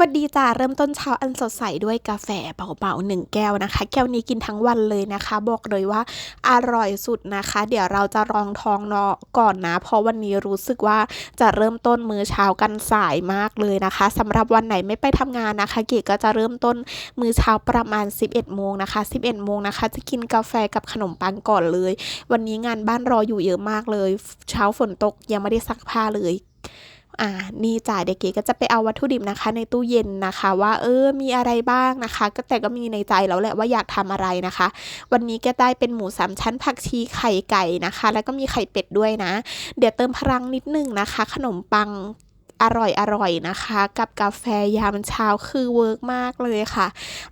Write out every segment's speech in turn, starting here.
วัสดีจ้าเริ่มต้นเช้าอันสดใสด้วยกาแฟเบาๆหนึ่งแก้วนะคะ แก้วนี้กินทั้งวันเลยนะคะ บอกเลยว่าอร่อยสุดนะคะ เดี๋ยวเราจะรองท้องเนาะก่อนนะ เพราะวันนี้รู้สึกว่าจะเริ่มต้นมื้อเช้ากันสายมากเลยนะคะสำหรับวันไหนไม่ไปทำงานนะคะเก๋ก็จะเริ่มต้นมื้อเช้าประมาณ 11โมงนะคะ 11โมงนะคะ จะกินกาแฟกับขนมปังก่อนเลย วันนี้งานบ้านรออยู่เยอะมากเลย เช้าฝนตกยังไม่ได้ซักผ้าเลย อ่านี่จ่าเด็กเก๋ก็จะไปเอาวัตถุดิบนะคะ ในตู้เย็นนะคะ ว่าเออมีอะไรบ้างนะคะ ก็แต่ก็มีในใจแล้วแหละว่าอยากทำอะไรนะคะ วันนี้ก็ได้เป็นหมูสามชั้นผักชีไข่ไก่นะคะ แล้วก็มีไข่เป็ดด้วยนะ เดี๋ยวเติมพลังนิดนึงนะคะ ขนมปัง อร่อยอร่อยนะคะ กับกาแฟยามเช้าคือเวิร์กมากเลยค่ะ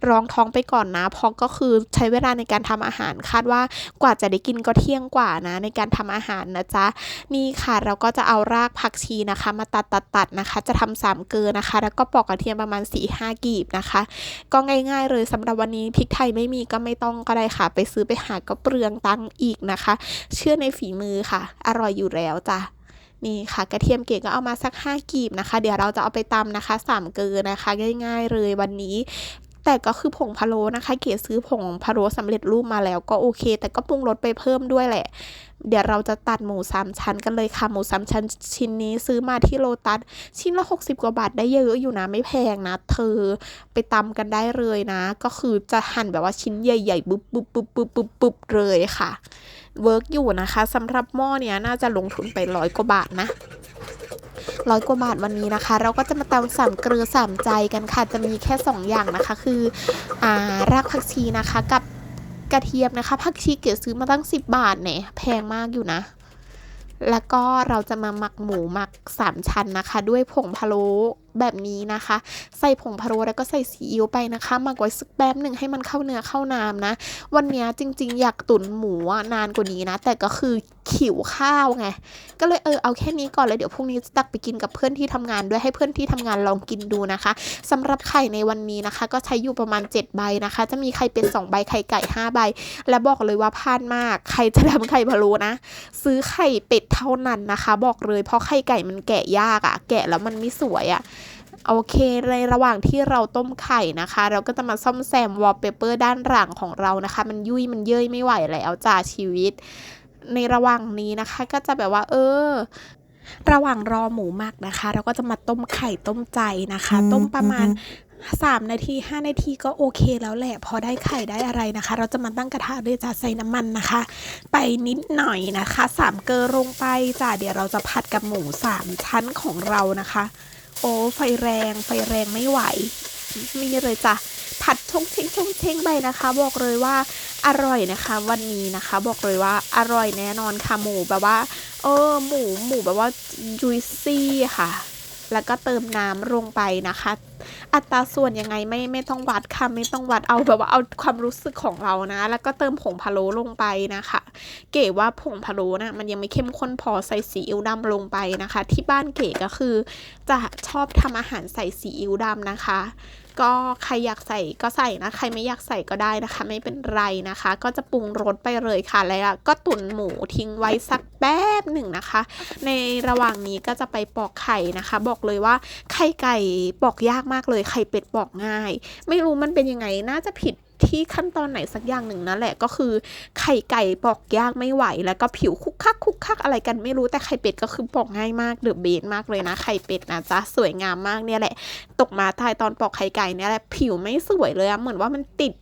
รองท้องไปก่อนนะเพราะก็คือใช้เวลาในการทำอาหารคาดว่ากว่าจะได้กินก็เที่ยงกว่านะในการทำอาหารนะจ๊ะนี่ค่ะเราก็จะเอารากผักชีนะคะ มาตัดตัดตัดนะคะ จะทำสามเกลือนะคะ แล้วก็ปอกกระเทียมประมาณ4ี่ห้ากีบนะคะ ก็ง่าย ๆ เลยสำหรับวันนี้พริกไทยไม่มีก็ไม่ต้องก็ได้ค่ะ ไปซื้อไปหาก็เปลืองตังค์อีกนะคะ เชื่อในฝีมือค่ะ อร่อยอยู่แล้วจ้ะ นี่ค่ะกระเทียมเก๋ก็เอามาสัก 5กีบนะคะ เดี๋ยวเราจะเอาไปตำนะคะ3เกลือนะคะ ง่าย ๆ เลยวันนี้ แต่ก็คือผงพะโล้นะคะ เก๋ซื้อผงพะโล้สำเร็จรูปมาแล้วก็โอเค แต่ก็ปรุงรสไปเพิ่มด้วยแหละ เดี๋ยวเราจะตัดหมูสามชั้นกันเลยค่ะ หมูสามชั้นชิ้นนี้ซื้อมาที่โลตัส ชิ้นละ 60 กว่าบาทได้เยอะอยู่นะ ไม่แพงนะ เธอไปตำกันได้เลยนะ ก็คือจะหั่นแบบว่าชิ้นใหญ่ๆปุ๊บปุ๊บปุ๊บปุ๊บปุ๊บปุ๊บเลยค่ะ เวิร์กอยู่นะคะสำหรับหม้อเนี้ยน่าจะลงทุนไปร้อยกว่าบาทนะ ร้อยกว่าบาทวันนี้นะคะ เราก็จะมาตำสามเกลือสามใจกันค่ะ จะมีแค่ 2 อย่างนะคะ คืออ่ารากผักชีนะคะ กับกระเทียมนะคะ ผักชีเก๋ซื้อมาตั้ง 10 บาทเนี่ยแพงมากอยู่นะ แล้วก็เราจะมาหมักหมูหมักสามชั้นนะคะ ด้วยผงพะโล้แบบนี้นะคะ ใส่ผงพะโล้แล้วก็ใส่ซีอิ๊วไปนะคะหมักไว้สักแป๊บหนึ่งให้มันเข้าเนื้อเข้าน้ำนะ วันนี้จริง ๆ อยากตุ๋นหมูนานกว่านี้นะ แต่ก็คือ ขิวข้าวไง ก็เลยเออเอาแค่นี้ก่อนเลยเดี๋ยวพรุ่งนี้จะตักไปกินกับเพื่อนที่ทำงานด้วยให้เพื่อนที่ทำงานลองกินดูนะคะสำหรับไข่ในวันนี้นะคะ ก็ใช้อยู่ประมาณ 7 ใบนะคะ จะมีไข่เป็น 2 ใบไข่ไก่ 5 ใบ และบอกเลยว่าพลาดมาก ใครจะทำไข่พะโล้นะ ซื้อไข่เป็ดเท่านั้นนะคะ บอกเลยเพราะไข่ไก่มันแกะยากอะแกะแล้วมันไม่สวยอะโอเค ในระหว่างที่เราต้มไข่นะคะ เราก็จะมาซ่อมแซมวอลเปเปอร์ด้านหลังของเรานะคะ มันยุ่ยมันเย้ยไม่ไหวแล้วจ่าชีวิต ในระหว่างนี้นะคะ ก็จะแบบว่า เออ ระหว่างรอหมูหมักนะคะ เราก็จะมาต้มไข่ต้มใจนะคะ ต้มประมาณ3นาที5นาทีก็โอเคแล้วแหละ พอได้ไข่ได้อะไรนะคะ เราจะมาตั้งกระทะด้วยจ้าใส่น้ำมันนะคะ ไปนิดหน่อยนะคะสามเกลือลงไปจ้าเดี๋ยวเราจะผัดกับหมูสามชั้นของเรานะคะ โอ้ไฟแรงไฟแรงไม่ไหวมีเลยจ้ะผัด ชงเชงชงเชงไปนะคะ บอกเลยว่าอร่อยนะคะ วันนี้นะคะ บอกเลยว่าอร่อยแน่นอนค่ะหมูแบบว่า เออหมูหมูแบบว่าจุยซี่ค่ะ แล้วก็เติมน้ำลงไปนะคะ อัตราส่วนยังไงไม่ไม่ต้องวัดค่ะไม่ต้องวัดเอาแบบว่าเอาความรู้สึกของเรานะ แล้วก็เติมผงพะโล้ลงไปนะคะ เก๋ว่าผงพะโล้นะมันยังไม่เข้มข้นพอใส่ซีอิ๊วดำลงไปนะคะ ที่บ้านเก๋ก็คือ จะชอบทำอาหารใส่ซีอิ๊วดำนะคะ ก็ใครอยากใส่ก็ใส่นะใครไม่อยากใส่ก็ได้นะคะ ไม่เป็นไรนะคะ ก็จะปรุงรสไปเลยค่ะแล้วก็ตุ๋นหมูทิ้งไว้สักแป๊บหนึ่งนะคะ ในระหว่างนี้ก็จะไปปอกไข่นะคะ บอกเลยว่าไข่ไก่ปอกยากมากเลยไข่เป็ดบอกง่าย ไม่รู้มันเป็นยังไงน่าจะผิดที่ขั้นตอนไหนสักอย่างหนึ่งนั่นแหละก็คือไข่ไก่ปอกยากไม่ไหว แล้วก็ผิวคุกคักคุกคักอะไรกันไม่รู้แต่ไข่เป็ดก็คือปอกง่ายมากเดือบเบนมากเลยนะไข่เป็ดนะจ๊ะสวยงามมากเนี่ยแหละ ตกมาทายตอนปอกไข่ไก่เนี่ยแหละผิวไม่สวยเลยอะเหมือนว่ามันติด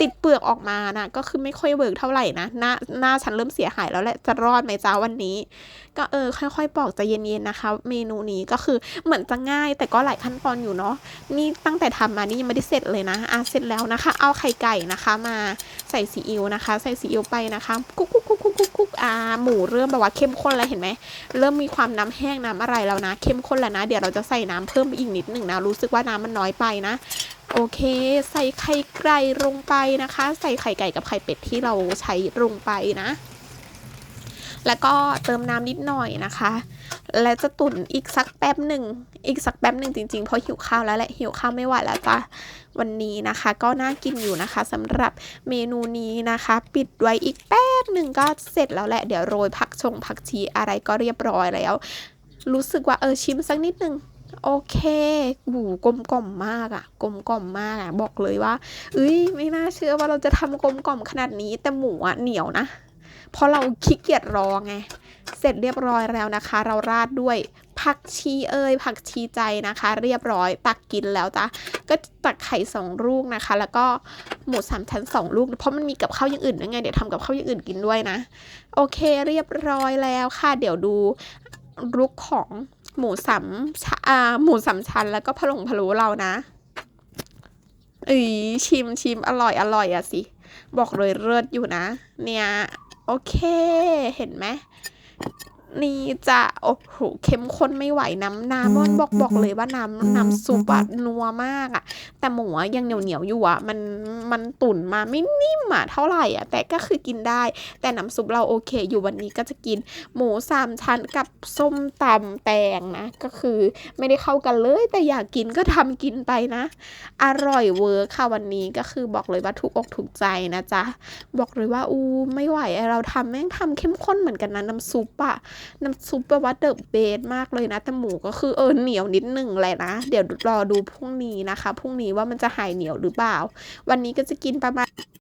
ติดเปลือกออกมานะก็คือไม่ค่อยเวิร์กเท่าไหร่นะหน้าหน้าฉันเริ่มเสียหายแล้วแหละจะรอดไหมจ้าวันนี้ ก็เออค่อยๆปอกใจเย็นๆนะคะ เมนูนี้ก็คือเหมือนจะง่าย แต่ก็หลายขั้นตอนอยู่เนาะนี่ตั้งแต่ทำมานี่ยังไม่ได้เสร็จเลยนะอะเสร็จแล้วนะคะ เอาไข่ไก่นะคะ มาใส่ซีอิ๊วนะคะ ใส่ซีอิ๊วไปนะคะกุ๊กกุ๊กกุ๊กกุ๊กกุ๊กกุ๊กอ่าหมูเริ่มแบบว่าเข้มข้นแล้วเห็นไหมเริ่มมีความน้ำแห้งน้ำอะไรแล้วนะ เข้มข้นแล้วนะ เดี๋ยวเราจะใส่น้ำเพิ่มอีกนิดหนึ่งนะรู้สึกว่าน้ำมันน้อยไปนะ โอเค ใส่ไข่ไก่ลงไปนะคะ ใส่ไข่ไก่กับไข่เป็ดที่เราใช้ลงไปนะ แล้วก็เติมน้ำนิดหน่อยนะคะ และจะตุ๋นอีกสักแป๊บหนึ่ง อีกสักแป๊บหนึ่งจริงๆ เพราะหิวข้าวแล้วแหละ หิวข้าวไม่ไหวแล้วจ้ะ วันนี้นะคะ ก็น่ากินอยู่นะคะสำหรับเมนูนี้นะคะ ปิดไว้อีกแป๊บหนึ่งก็เสร็จแล้วแหละ เดี๋ยวโรยผักชงผักชีอะไรก็เรียบร้อยแล้ว รู้สึกว่าเออชิมสักนิดนึง โอเคหูกลมกล่อมมากอะกลมกล่อมมากอะบอกเลยว่าเอ้ยไม่น่าเชื่อว่าเราจะทำกลมกล่อมขนาดนี้แต่หมูอะเหนียวนะเพราะเราขี้เกียจรอไงเสร็จเรียบร้อยแล้วนะคะ เราราดด้วยผักชีเอ่ยผักชีใจนะคะ เรียบร้อยตักกินแล้วจ้ะก็ตักไข่สองลูกนะคะ แล้วก็หมูสามชั้นสองลูกเพราะมันมีกับข้าวอย่างอื่นด้วยไงเดี๋ยวทำกับข้าวอย่างอื่นกินด้วยนะ โอเคเรียบร้อยแล้วค่ะ เดี๋ยวดูลุกของ หมูสามชะอ่าหมูสามชั้นแล้วก็พะลงพะโล้เรานะอ้ยชิมชิมอร่อยอร่อยอะสิ บอกเลยเลิศอยู่นะ เนี่ย โอเค เห็นไหม นี่จะโอ้โหเข้มข้นไม่ไหวน้ำน้ำมันบอกบอกเลยว่าน้ำน้ำซุปอะนัวมากอะแต่หมูอะยังเหนียวเหนียวๆอยู่อะมันมันตุ๋นมาไม่นิ่มอะเท่าไหร่อะแต่ก็คือกินได้ แต่น้ำซุปเราโอเค อยู่วันนี้ก็จะกินหมูสามชั้นกับส้มตำแตงนะ ก็คือไม่ได้เข้ากันเลย แต่อยากกินก็ทำกินไปนะ อร่อยเวอร์ค่ะวันนี้ก็คือบอกเลยว่าถูกอกถูกใจนะจ๊ะบอกเลยว่าอูไม่ไหวอะเราทำแม่งทำเข้มข้นเหมือนกันนะน้ำซุปอะน้ำซุปแบบว่าเดอะเบสมากเลยนะแต่หมูก็คือเออเหนียวนิดหนึ่งเลยนะ เดี๋ยวรอดูพรุ่งนี้นะคะพรุ่งนี้ว่ามันจะหายเหนียวหรือเปล่า วันนี้ก็จะกินประมาณ